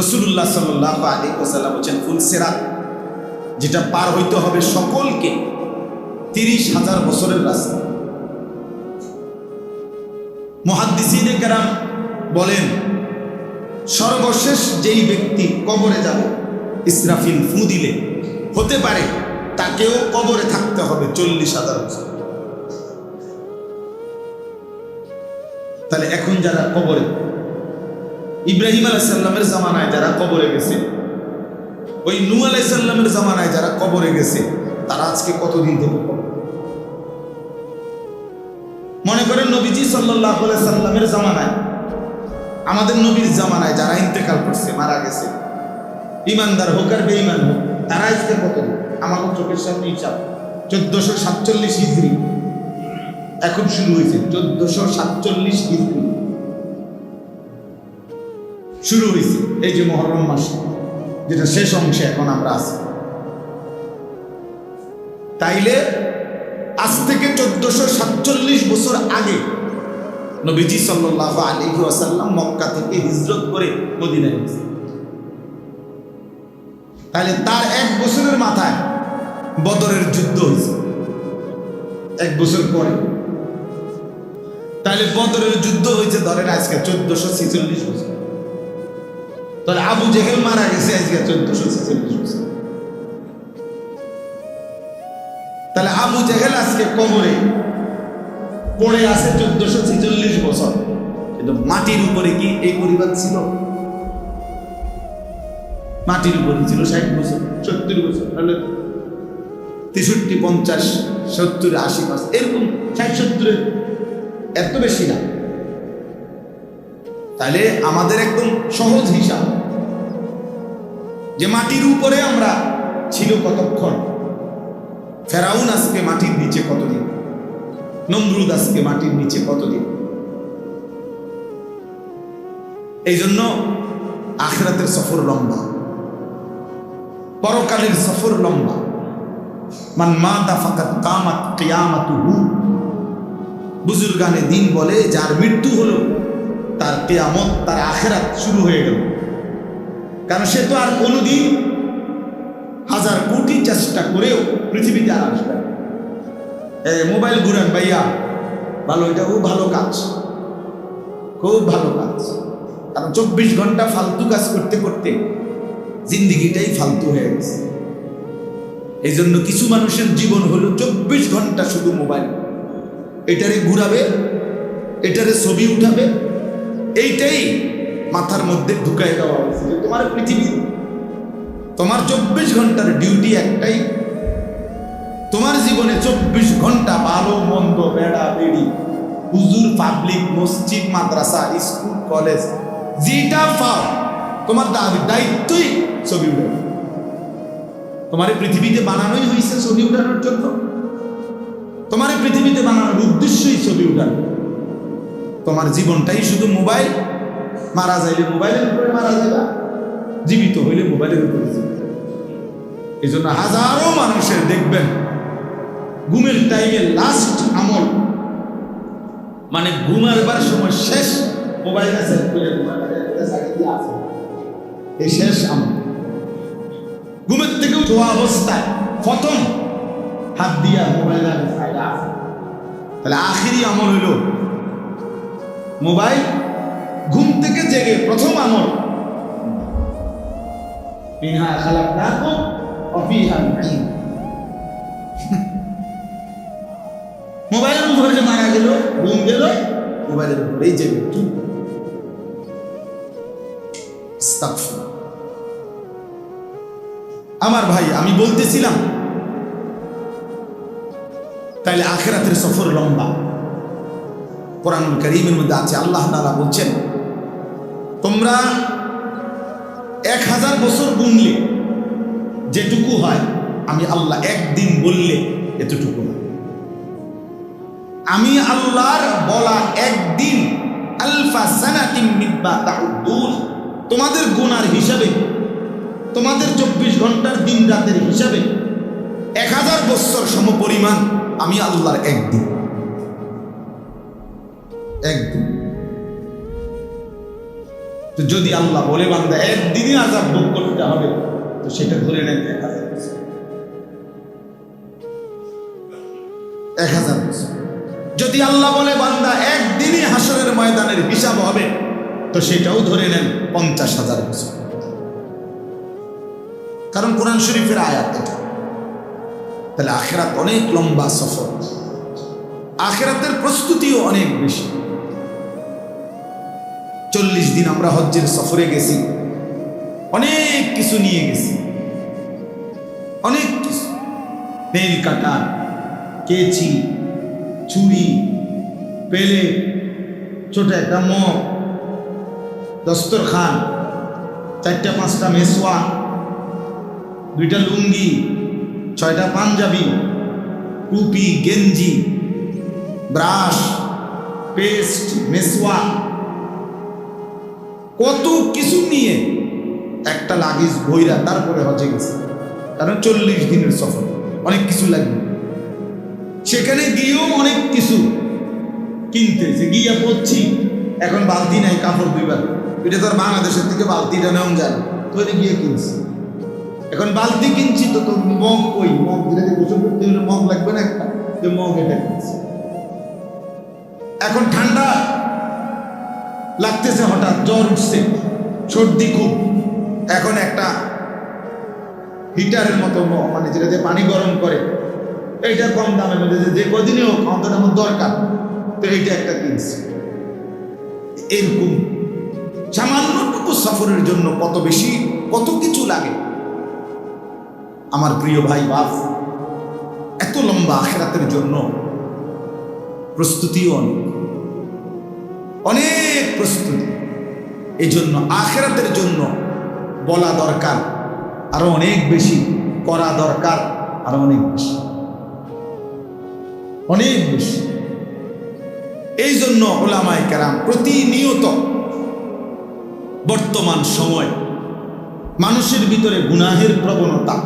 রসুল্লাহ সাল্লাহ আলী ওসাল্লাম বলছেন, ফুল যেটা পার হইতে হবে সকলকে তিরিশ হাজার বছরের রাস্তা। মহাদ্দিসিনে কেরাম বলেন, সর্বশেষ যেই ব্যক্তি কবরে যাবে, ইসরাফিল ফু দিলে, হতে পারে তাকেও কবরে থাকতে হবে চল্লিশ হাজার বছর। তাহলে এখন যারা কবরে ইব্রাহিম আলাইসাল্লামের জামানায় যারা কবরে গেছে, ওই নু আলাইসাল্লামের জামানায় যারা কবরে গেছে, তারা আজকে কতদিন থেকে মনে করেন নবীজি সাল্লাহ সাল্লামের জামানায়, আমাদের নবীর জামানায় যারা ইন্তেকাল করছে, মারা গেছে ইমানদার হোক আর বেঈমান হোক, তারা আজকে কত আমাদের চোখের সামনে হিসাব চোদ্দশো সাতচল্লিশ হিজড়ি এখন শুরু হয়েছে, চোদ্দশো সাতচল্লিশ হিজড়ি শুরু হয়েছে এই যে মহরম মাস, যেটা শেষ অংশে এখন আমরা আছি। তাইলে আজ থেকে চোদ্দশো সাতচল্লিশ বছর আগে নবীজি সাল্লাহ আলী আসাল্লাম মক্কা থেকে হিজরত করে মদিনায় গেছে। তাহলে তার এক বছরের মাথায় বদরের যুদ্ধ হয়েছে এক বছর পরে। তাহলে বদরের যুদ্ধ হয়েছে ধরেন আজকে চোদ্দশো ছেচল্লিশ বছর। তাহলে আবু জেহেল মারা গেছে আজকে চোদ্দশো ছেচল্লিশ বছর। তাহলে আবু জেহেল আজকে কবরে পড়ে আছে চোদ্দশো ছেচল্লিশ বছর। কিন্তু মাটির উপরে কি এই পরিবার ছিল? মাটির উপরে ছিল ষাট বছর, সত্তর বছর তাহলে তেষট্টি, পঞ্চাশ, সত্তর, আশি পাঁচ এরকম ষাট সত্তরের এত বেশি না। তাহলে আমাদের একদম সহজ হিসাব। মাটির উপরে আমরা ছিল কতক্ষণ? ফেরাউন আজকে মাটির নিচে কতদিন? নমরুদ আজকে মাটির নিচে কতদিন? এই জন্য আখরাতের সফর লম্বা। পরকালের সফর লম্বা। মান মাতা ফাকাত কামাত কিয়ামাতুহু। বুজুর্গানে দিন বলে, যার মৃত্যু হলো, তার কেয়ামত, তার আখেরাত শুরু হয়ে গেল। কারণ সে তো আর কোনোদিন হাজার কোটি চেষ্টা করেও পৃথিবীতে আর আসবে মোবাইল ঘুরান ভাইয়া। ভালো, এটা খুব ভালো কাজ। খুব ভালো কাজ। কারণ চব্বিশ ঘণ্টা ফালতু কাজ করতে করতে জিন্দিগিটাই ফালতু হয়ে গেছে। এই জন্য কিছু মানুষের জীবন হলো চব্বিশ ঘণ্টা শুধু মোবাইল। এটারে ঘুরাবে, এটারে ছবি উঠাবে, এইটাই মাথার মধ্যে ঢুকাই দেওয়া হয়েছে। তোমার পৃথিবী তোমার চব্বিশ ঘণ্টার ডিউটি একটাই। তোমার জীবনে চব্বিশ ঘণ্টা ভালো, মন্দ, বেড়া, বেড়ি, হুজুর পাবলিক মসজিদ, মাদ্রাসা, স্কুল, কলেজ, যেটা পাও, তোমার দায়িত্বই ছবি উঠানো। তোমার পৃথিবীতে বানানোই হয়েছে ছবি উঠানোর জন্য। তোমার এই পৃথিবীতে বানানোর উদ্দেশ্যই ছবি উঠানো। তোমার জীবনটাই শুধু মোবাইল মারা যাইলে মোবাইলের উপরে মারা যাবে জীবিত হইলে মোবাইলের উপরে জীবিত। এই জন্য হাজারো মানুষের দেখবেন, ঘুমের টাইমে লাস্ট আমল মানে ঘুমারবার সময় শেষ, মোবাইল আছে। এই শেষ আমল। ঘুমের থেকে উঠা অবস্থায়, প্রথম হাত দিয়া মোবাইল তাহলে আখিরি আমল হইল, মোবাইল ঘুম থেকে জেগে প্রথম আমল। মিনহা খালাকনাকুম ওয়া ফিহা নুঈদ মোবাইলের উপরে মারা গেল, ঘুম গেল মোবাইলের উপরেই জেগে উঠল। আমার ভাই, আমি বলতেছিলাম, তাইলে আখেরাতের সফর লম্বা। কোরআনুল করিমের মধ্যে আছে, আল্লাহ তাআলা বলছেন তোমরা এক হাজার বছর গুনলে যেটুকু হয়, আমি আল্লাহ একদিন বললে এতটুকু হয়। আমি আল্লাহর বলা একদিন আলফা সানাতিম তাউদ্দুন। তোমাদের গুনার হিসাবে, তোমাদের চব্বিশ ঘণ্টার দিন রাতের হিসাবে এক হাজার বৎসর সমপরিমাণ আমি আল্লাহর একদিন। একদিন। তো যদি আল্লাহ বলে বান্দা, একদিনই আজাব ভোগ করতে হবে, তো সেটা ধরে নেন এক হাজার বছর। এক হাজার বছর। যদি আল্লাহ বলে বান্দা, একদিনই হাসরের ময়দানের হিসাব হবে, তো সেটাও ধরে নেন পঞ্চাশ হাজার বছর। কারণ কোরআন শরীফের আয়াত এটা। তাহলে আখেরাত অনেক লম্বা সফর। আখেরাতের প্রস্তুতিও অনেক বেশি। চল্লিশ দিন আমরা হজ্জের সফরে গেছি। অনেক কিছু নিয়ে গেছি। অনেক কিছু। নেল কাটা, কেচি ছুরি পেলে ছোট একটা মগ, দস্তরখান, চারটা, পাঁচটা মেসোয়া, দুইটা লুঙ্গি, ছয়টা পাঞ্জাবি, টুপি, গেঞ্জি, ব্রাশ, পেস্ট, মেসোয়া কত কিছু নিয়ে একটা লাগেজ বইরা তারপরে হজে গেছে। কারণ চল্লিশ দিনের সফর, অনেক কিছু লাগবে। সেখানে গিয়েও অনেক কিছু কিনতে যে গিয়ে পড়ছি। এখন বালতি নাই, কাপড় দুইবার এটা তো বাংলাদেশের থেকে বালতিটা নেওয়া যায় তো গিয়ে কিনছি। এখন বালতি কিনছি তো তোর মগ কই? মগ দিলে গোসল করতে হলে মগ লাগবে না একটা। যে মগ এটা কিনছি। এখন ঠান্ডা লাগতেছে হঠাৎ, জ্বর উঠছে। সর্দি খুব। এখন একটা হিটারের মতো মানে যেটা দিয়ে পানি গরম করে, এইটা কম দামের মধ্যে যে- কদিনই হোক, অন্তত আমার দরকার। তো এইটা একটা কিনছি। এরকম। সামান্যটুকু সফরের জন্য কত বেশি, কত কিছু লাগে। আমার প্রিয় ভাই বাপ, এত লম্বা আখেরাতের জন্য প্রস্তুতিও অনেক। অনেক প্রস্তুতি। এই জন্য আখেরাতের জন্য বলা দরকার, আরও অনেক বেশি করা দরকার, আরও অনেক বেশি। অনেক বেশি। এই জন্য ওলামায় কেরাম প্রতিনিয়ত বর্তমান সময় মানুষের ভিতরে গুনাহের প্রবণতা,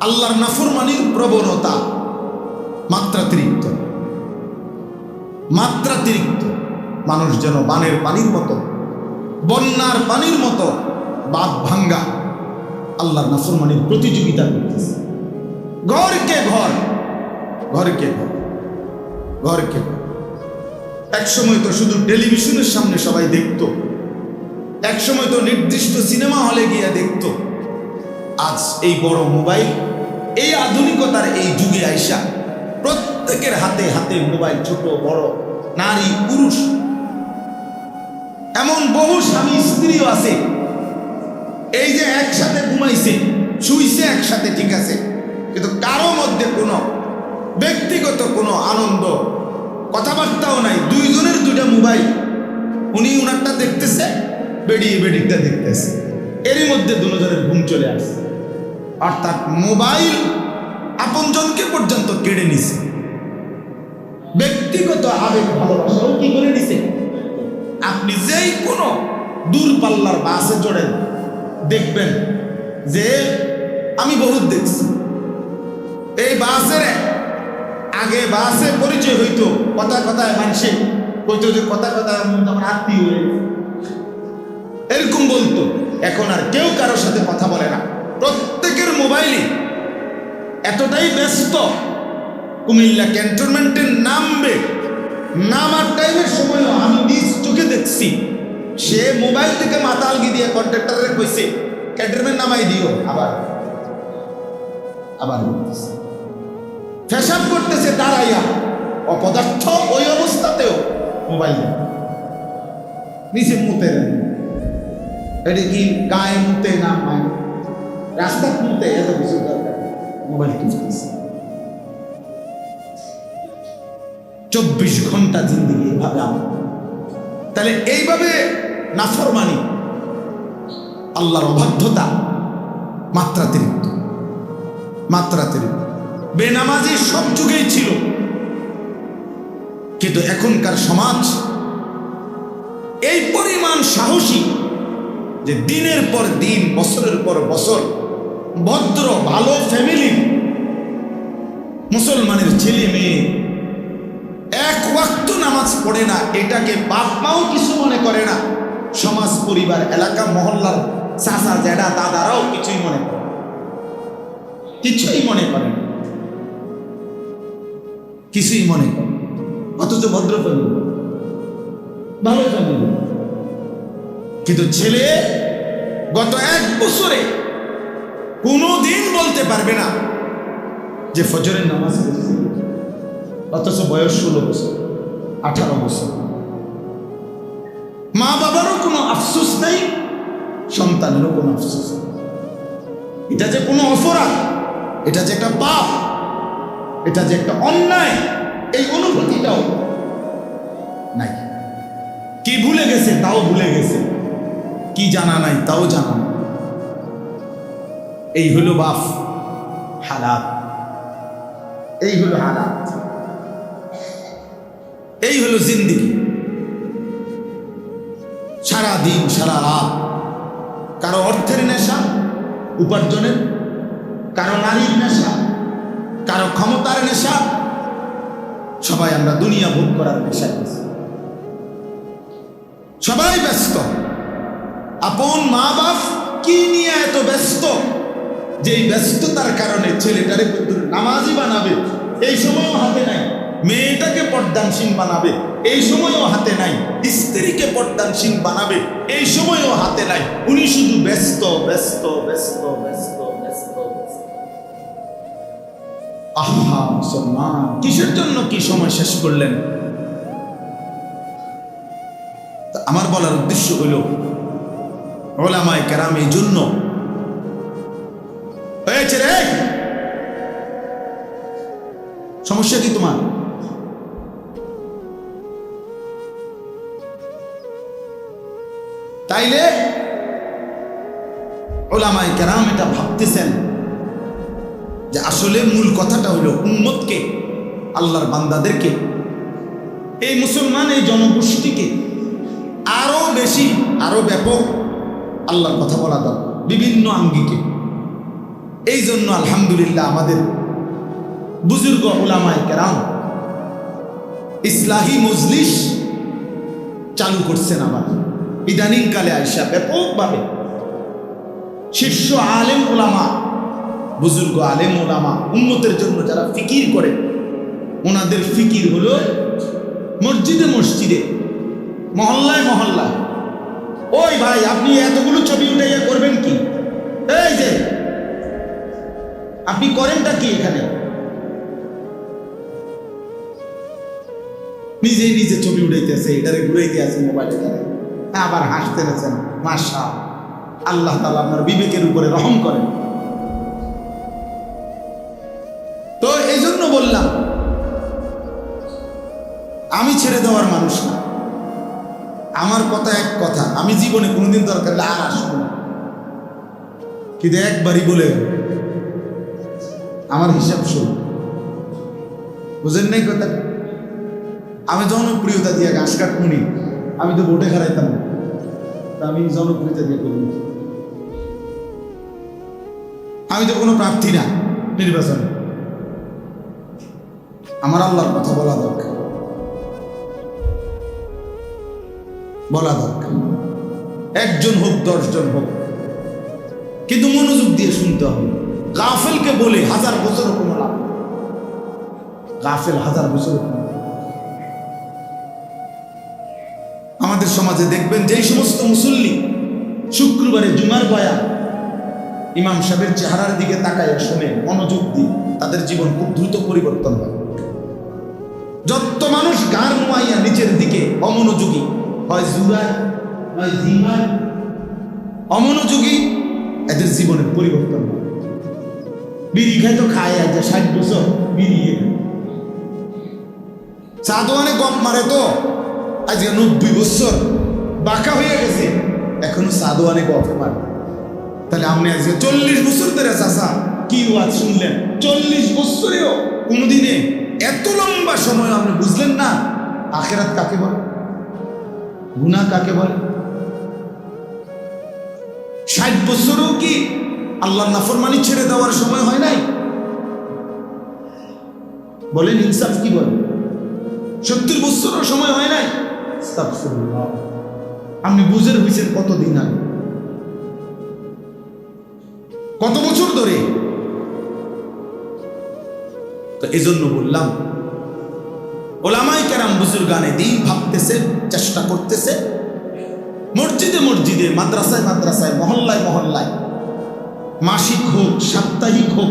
আল্লাহর নাফরমানির প্রবণতা মাত্রাতিরিক্ত। মাত্রাতিরিক্ত। মানুষ যেন বানের পানির মতো, বন্যার পানির মতো বাদ ভাঙ্গা আল্লাহর নাফরমানির প্রতিযোগিতা করতেছে। ঘরকে ঘর ঘরকে ঘর ঘরকে ঘর। এক সময় তো শুধু টেলিভিশনের সামনে সবাই দেখতো, এক সময় তো নির্দিষ্ট সিনেমা হলে গিয়ে দেখতো। আজ এই বড় মোবাইল, এই আধুনিকতার এই যুগে আইসা প্রত্যেকের হাতে হাতে মোবাইল, ছোট, বড়, নারী, পুরুষ এমন বহু স্বামী স্ত্রীও আছে। এই যে একসাথে ঘুমাইছে, শুইছে একসাথে, ঠিক আছে? কিন্তু কারও মধ্যে কোনো ব্যক্তিগত কোনো আনন্দ, কথাবার্তাও নাই। দুইজনের দুইটা মোবাইল। উনি উনারটা দেখতেছে, বেরিয়ে বেডিকটা দেখতেছে। এরই মধ্যে দুজনের ঘুম চলে আসছে। অর্থাৎ মোবাইল আপনজনকে পর্যন্ত কেড়ে নিছে। ব্যক্তিগত আবেগ, ভালোবাসাও কি করে নিছে? আপনি যেই কোনো দূরপাল্লার বাসে চড়েন দেখবেন যে আমি বহুত দেখছি। এই বাসের আগে বাসে পরিচয় হইতো কথা কথায় মানুষে কইতো যে কথা কথায় আমার আত্মীয় হয়ে এরকম বলতো। এখন আর কেউ কারোর সাথে কথা বলে না। প্রত্যেকের মোবাইলে এতটাই ব্যস্ত। কুমিল্লা ক্যান্টনমেন্টের নামবে। নামার টাইমের সময়ও আমি নিজ চোখে দেখছি। সে মোবাইল থেকে মাতাল গিয়ে দিয়ে কন্ট্রাক্টরের কইছে ক্যান্টনমেন্ট নামাই দিও। আবার আবার ফেসাব করতেছে, দাঁড়াইয়া। অপদার্থ ওই অবস্থাতেও মোবাইল নিচে মুতে এটা কি গায়ে মুতে না পায় রাস্তা মুতে এত কিছু দরকার? মোবাইল টিপতেছে। চব্বিশ ঘণ্টা জিন্দিগি আমার তাহলে এইভাবে নাফরমানি, আল্লাহর অবাধ্যতা, মাত্রাতিরিক্ত মাত্রাতিরিক্ত। বেনামাজি সব যুগেই ছিল। কিন্তু এখনকার সমাজ এই পরিমাণ সাহসী যে দিনের পর দিন, বছরের পর বছর, ভদ্র, ভালো ফ্যামিলি মুসলমানের ছেলে মেয়ে এক ওয়াক্ত নামাজ পড়ে না, এটাকে বাপ মাও কিছু মনে করে না। সমাজ, পরিবার, এলাকা, মহল্লার চাচা জেডা দাদারাও কিছুই মনে করে কিছুই মনে করে না। কিছুই মনে করে অথচ ভদ্র ফ্যামিলি। ভালো ফ্যামিলি। কিন্তু ছেলে গত এক বছরে কোনো দিন বলতে পারবে না যে ফজরের নামাজ পড়েছি। অথচ বয়স ষোলো বছর, আঠারো বছর। মা বাবারও কোনো আফসোস নেই, সন্তানেরও কোনো আফসোস নেই। এটা যে কোনো অপরাধ, এটা যে একটা পাপ, এটা যে একটা অন্যায়, এই অনুভূতিটাও নাই। কি ভুলে গেছে, তাও ভুলে গেছে। কি জানা নাই, তাও জানা নাই। এই হলো বাপ হালাত। এই হলো হালাত। এই হলো জিন্দিগি। সারা দিন সারা রাত। কারও অর্থের নেশা, উপার্জনের। কারও নারীর নেশা, কারও ক্ষমতার নেশা। সবাই আমরা দুনিয়া ভোগ করার নেশায়। সবাই ব্যস্ত। আপন মা বাপ কি নিয়ে এত ব্যস্ত? যে ব্যস্ততার কারণে ছেলেটারে নামাজি বানাবে, এই সময়ও হাতে নাই। মেয়েটাকে পর্দানসীন বানাবে। এই সময়ও হাতে নাই। স্ত্রীকে পর্দানসীন বানাবে। এই সময়ও হাতে নাই। উনি শুধু ব্যস্ত ব্যস্ত ব্যস্ত ব্যস্ত ব্যস্ত। আহা, মুসলমান, কিসের জন্য কি সময় শেষ করলেন? আমার বলার উদ্দেশ্য হলো ওলামায় কেরাম এই জন্য। হয়েছে রে সমস্যা কি তোমার? তাইলে ওলামাই কেরাম এটা ভাবতেছেন যে আসলে মূল কথাটা হলো উম্মতকে, আল্লাহর বান্দাদেরকে, এই মুসলমান, এই জনগোষ্ঠীকে আরও বেশি, আরও ব্যাপক আল্লাহর কথা বলা দরকার, বিভিন্ন আঙ্গিকে। এই জন্য আলহামদুলিল্লাহ আমাদের বুজুর্গ ওলামায় কেরাম ইসলাহী মজলিস চালু করছেন আবার ইদানিং কালে আয়সা ব্যাপকভাবে শীর্ষ আলেম ওলামা বুজুর্গ আলেম ওলামা উন্মতের জন্য যারা ফিকির করে, ওনাদের ফিকির হলো মসজিদে মসজিদে, মহল্লায় মহল্লায়। ওই ভাই, আপনি এতগুলো ছবি উঠাইয়া করবেন কি? এই যে, আপনি করেনটা কি এখানে? নিজে নিজে ছবি উঠাইতেছে, এটারে ঘুরাইতে আছে মোবাইলে তারা। আবার হাসতে আছেন মাসা আল্লাহ তালা আপনার বিবেকের উপরে রহম করেন। তো এই জন্য বললাম, আমি ছেড়ে দেওয়ার মানুষ না। আমার কথা এক কথা, আমি জীবনে কোনোদিন দরকার আর আসব না। কিন্তু একবারই বলে আমার হিসাব শুন বুঝেন নাই কথা আমি জনপ্রিয়তা দিয়ে ঘাস কাটমুনি আমি তো ভোটে খারাইতাম না। আমি জনপ্রিয়তা দিয়ে করি আমি তো কোনো প্রার্থী না নির্বাচনে। আমার আল্লাহর কথা বলা দরকার। বলা দরকার। একজন হোক, দশজন হোক। কিন্তু মনোযোগ দিয়ে শুনতে হবে। গাফেলকে বলে হাজার বছর কোনো লাভ। গাফেল হাজার বছর কোনো লাভ সমাজে দেখবেন যেই সমস্ত মুসল্লি শুক্রবারে জুমার বয়া ইমাম সাহেবের চেহারার দিকে তাকায় শুনে মনোযোগ দিয়ে তাদের জীবন খুব দ্রুত পরিবর্তন হয়। যত মানুষ গান নোয়াইয়া নিচের দিকে অমনোযোগী, হয় জুরায় নয় জিমায়, অমনোযোগী, এদের জীবনের পরিবর্তন হয়। বিড়ি খায় তো খায়, আজ ষাট বছর বিড়ি সাদোয়ানে গপ মারে তো। আজকে নব্বই বছর বাঁকা হয়ে গেছে। এখনও সাদোয়ানে গপ মারে। তাহলে আপনি আজকে চল্লিশ বছর ধরে চাষা কি ওয়াজ শুনলেন? চল্লিশ বছরেও কোনোদিনে এত লম্বা সময় আপনি বুঝলেন না? আখেরাত কাকে বলে? গুনা কাকে বলে? ষাট বছরও কি আল্লাহ নাফরমানি ছেড়ে দেওয়ার সময় হয় নাই? বলেন ইনসাফ কি বলে? সত্তর বছরও সময় হয় নাই। আপনি বুঝের হয়েছেন কতদিন আগে। কত বছর ধরে। তো এই জন্য বললাম, ওলামাই কেরাম বুজুর গানে দিন ভাবতেছে, চেষ্টা করতেছে। মসজিদে মসজিদে, মাদ্রাসায় মাদ্রাসায়, মহল্লায় মহল্লায়, মাসিক হোক, সাপ্তাহিক হোক,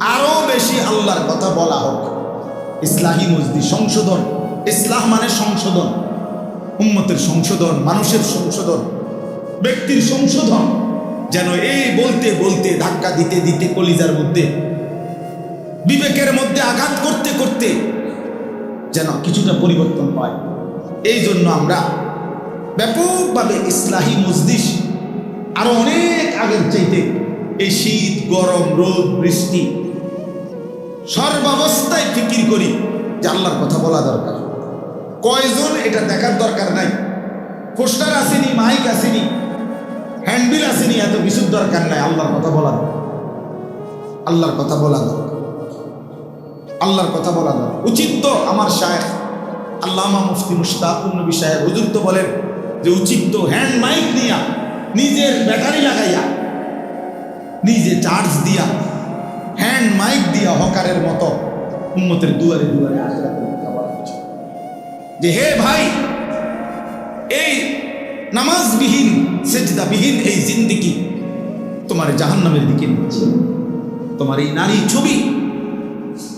আরও বেশি আল্লাহর কথা বলা হোক। ইসলাহী মসজিদ সংশোধন ইসলাম মানে সংশোধন। উম্মতের সংশোধন, মানুষের সংশোধন, ব্যক্তির সংশোধন, যেন এই বলতে বলতে, ধাক্কা দিতে দিতে, কলিজার মধ্যে, বিবেকের মধ্যে আঘাত করতে করতে, যেন কিছুটা পরিবর্তন হয় এই জন্য আমরা ব্যাপকভাবে ইসলাহী মসজিদ আরও অনেক আগের চাইতে এই শীত, গরম, রোদ, বৃষ্টি, সর্বাবস্থায় ফিকির করি, যে আল্লাহর কথা বলা দরকার। কয়জন এটা দেখার দরকার নাই। পোস্টার আসেনি, মাইক আসেনি, হ্যান্ডবিল আসেনি, এত কিছুর দরকার নাই, আল্লাহর কথা বলা দরকার। আল্লাহর কথা বলা দরকার। আল্লাহর কথা বলা দরকার। উচিত তো আমার শায়েখ, আল্লামা মুফতি মুশতাকুর নবী সাহেব হুজুর তো বলেন যে উচিত তো হ্যান্ড মাইক নিয়া, নিজের ব্যাটারি লাগাইয়া, নিজে চার্জ দিয়া, হ্যান্ড মাইক দিয়া হকারের মতো উন্মতের দুয়ারে দুয়ারে উচিত। যে হে ভাই, এই নামাজবিহীন, সেজদাবিহীন এই জিন্দিগি তোমার জাহান্নামের দিকে নিচ্ছে। তোমার এই নারী ছবি,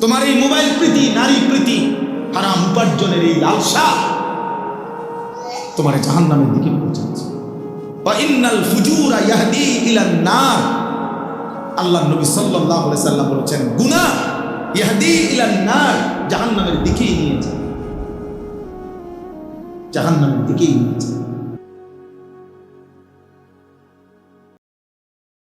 তোমার এই মোবাইল প্রীতি, নারী প্রীতি, হারাম উপার্জনের এই লালসা তোমার জাহান্নামের দিকে পৌঁছাচ্ছে। আল্লাহ নবী আলাইহি সাল্লাম বলেছেন, গুনাহ ইয়াহদি ইলান নার জাহান্নামের দিকেই নিয়ে যায় জাহান্নামের দিকেই নিয়ে যায়।